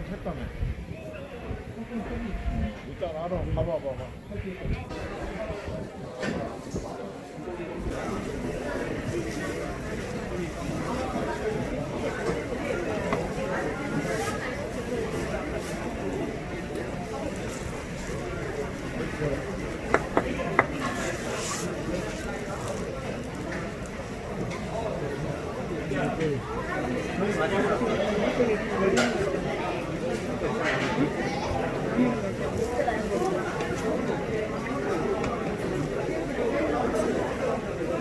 시간 했다며. 일단 알아. 봐봐, 봐봐.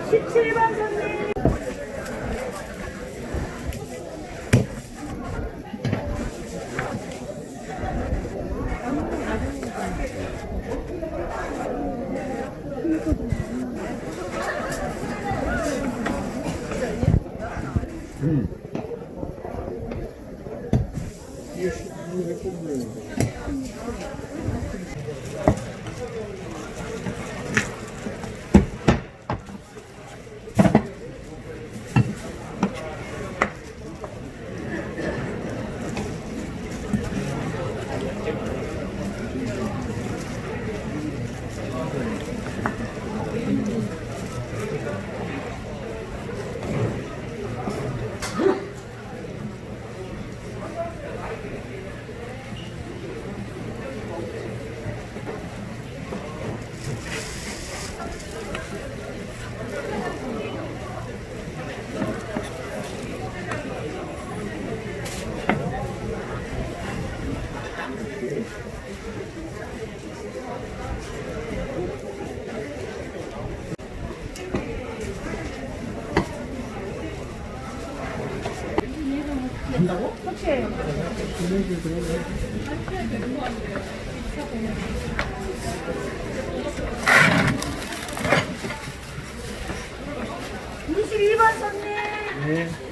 17번 선생님. 음. 된다고? 그렇지. 미술 1번 손님. 네.